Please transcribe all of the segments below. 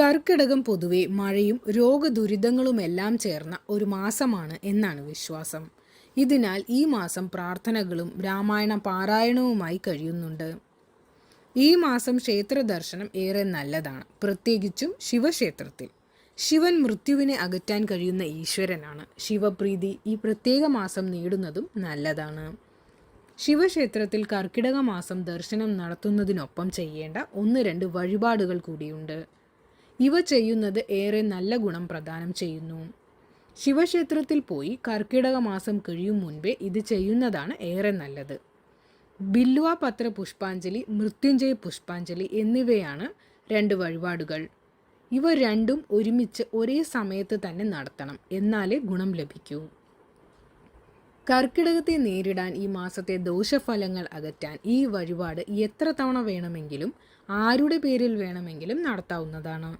കർക്കിടകം പൊതുവെ മഴയും രോഗദുരിതങ്ങളുമെല്ലാം ചേർന്ന ഒരു മാസമാണ് എന്നാണ് വിശ്വാസം. ഇതിനാൽ ഈ മാസം പ്രാർത്ഥനകളും രാമായണ പാരായണവുമായി കഴിയുന്നുണ്ട്. ഈ മാസം ക്ഷേത്ര ദർശനം ഏറെ നല്ലതാണ്. പ്രത്യേകിച്ചും ശിവക്ഷേത്രത്തിൽ. ശിവൻ മൃത്യുവിനെ അകറ്റാൻ കഴിയുന്ന ഈശ്വരനാണ്. ശിവപ്രീതി ഈ പ്രത്യേക മാസം നേടുന്നതും നല്ലതാണ്. ശിവക്ഷേത്രത്തിൽ കർക്കിടക മാസം ദർശനം നടത്തുന്നതിനൊപ്പം ചെയ്യേണ്ട ഒന്ന് രണ്ട് വഴിപാടുകൾ കൂടിയുണ്ട്. ഇവ ചെയ്യുന്നത് ഏറെ നല്ല ഗുണം പ്രദാനം ചെയ്യുന്നു. ശിവക്ഷേത്രത്തിൽ പോയി കർക്കിടക മാസം കഴിയും മുൻപേ ഇത് ചെയ്യുന്നതാണ് ഏറെ നല്ലത്. ബില്ലുവ പത്ര പുഷ്പാഞ്ജലി മൃത്യുഞ്ജയ പുഷ്പാഞ്ജലി എന്നിവയാണ് രണ്ട് വഴിപാടുകൾ. ഇവ രണ്ടും ഒരുമിച്ച് ഒരേ സമയത്ത് തന്നെ നടത്തണം. എന്നാലേ ഗുണം ലഭിക്കൂ. കർക്കിടകത്തെ നേരിടാൻ ഈ മാസത്തെ ദോഷഫലങ്ങൾ അകറ്റാൻ ഈ വഴിപാട് എത്ര തവണ വേണമെങ്കിലും ആരുടെ പേരിൽ വേണമെങ്കിലും നടത്താവുന്നതാണ്.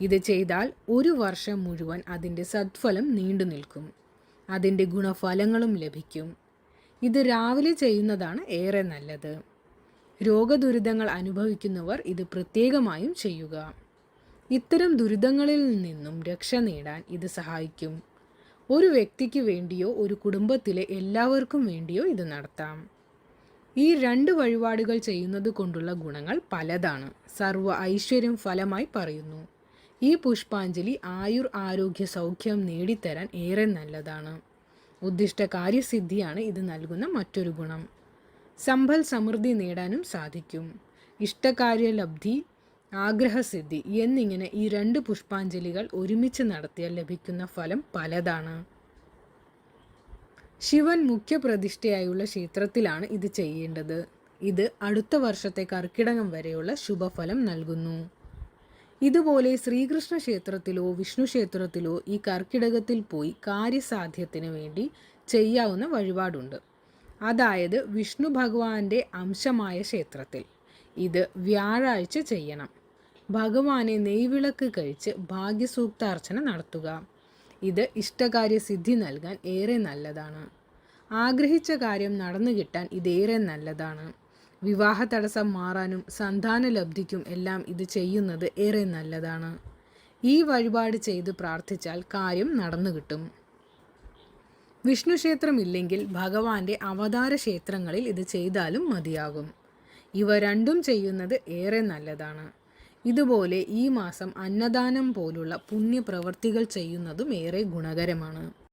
ഇത് ചെയ്താൽ ഒരു വർഷം മുഴുവൻ അതിന്റെ സദ്ഫലം നീണ്ടു നിൽക്കും. അതിന്റെ ഗുണഫലങ്ങളും ലഭിക്കും. ഇത് രാവിലെ ചെയ്യുന്നതാണ് ഏറെ നല്ലത്. രോഗദുരിതങ്ങൾ അനുഭവിക്കുന്നവർ ഇത് പ്രത്യേകമായും ചെയ്യുക. ഇത്തരം ദുരിതങ്ങളിൽ നിന്നും രക്ഷ നേടാൻ ഇത് സഹായിക്കും. ഒരു വ്യക്തിക്ക് വേണ്ടിയോ ഒരു കുടുംബത്തിലെ എല്ലാവർക്കും വേണ്ടിയോ ഇത് നടത്താം. ഈ രണ്ട് വഴിപാടുകൾ ചെയ്യുന്നത് കൊണ്ടുള്ള ഗുണങ്ങൾ പലതാണ്. സർവ ഐശ്വര്യം ഫലമായി പറയുന്നു. ഈ പുഷ്പാഞ്ജലി ആയുർ ആരോഗ്യ സൗഖ്യം നേടിത്തരാൻ ഏറെ നല്ലതാണ്. ഉദ്ദിഷ്ട കാര്യസിദ്ധിയാണ് ഇത് നൽകുന്ന മറ്റൊരു ഗുണം. സമ്പൽ സമൃദ്ധി നേടാനും സാധിക്കും. ഇഷ്ടകാര്യലബ്ധി ആഗ്രഹസിദ്ധി എന്നിങ്ങനെ ഈ രണ്ട് പുഷ്പാഞ്ജലികൾ ഒരുമിച്ച് നടത്തിയാൽ ലഭിക്കുന്ന ഫലം പലതാണ്. ശിവൻ മുഖ്യപ്രതിഷ്ഠയായുള്ള ക്ഷേത്രത്തിലാണ് ഇത് ചെയ്യേണ്ടത്. ഇത് അടുത്ത വർഷത്തെ കർക്കിടകം വരെയുള്ള ശുഭഫലം നൽകുന്നു. ഇതുപോലെ ശ്രീകൃഷ്ണ ക്ഷേത്രത്തിലോ വിഷ്ണു ക്ഷേത്രത്തിലോ ഈ കർക്കിടകത്തിൽ പോയി കാര്യസാധ്യത്തിന് വേണ്ടി ചെയ്യാവുന്ന വഴിപാടുണ്ട്. അതായത് വിഷ്ണു ഭഗവാന്റെ അംശമായ ക്ഷേത്രത്തിൽ. ഇത് വ്യാഴാഴ്ച ചെയ്യണം. ഭഗവാനെ നെയ്വിളക്ക് കഴിച്ച് ഭാഗ്യസൂക്താർച്ചന നടത്തുക. ഇത് ഇഷ്ടകാര്യ സിദ്ധി നൽകാൻ ഏറെ നല്ലതാണ്. ആഗ്രഹിച്ച കാര്യം നടന്നു കിട്ടാൻ ഇതേറെ നല്ലതാണ്. വിവാഹ തടസ്സം മാറാനും സന്താന ലബ്ധിക്കും എല്ലാം ഇത് ചെയ്യുന്നത് ഏറെ നല്ലതാണ്. ഈ വഴിപാട് ചെയ്ത് പ്രാർത്ഥിച്ചാൽ കാര്യം നടന്നു കിട്ടും. വിഷ്ണു ക്ഷേത്രമില്ലെങ്കിൽ ഭഗവാന്റെ അവതാര ക്ഷേത്രങ്ങളിൽ ഇത് ചെയ്താലും മതിയാകും. ഇവ രണ്ടും ചെയ്യുന്നത് ഏറെ നല്ലതാണ്. ഇതുപോലെ ഈ മാസം അന്നദാനം പോലുള്ള പുണ്യപ്രവൃത്തികൾ ചെയ്യുന്നതും ഏറെ ഗുണകരമാണ്.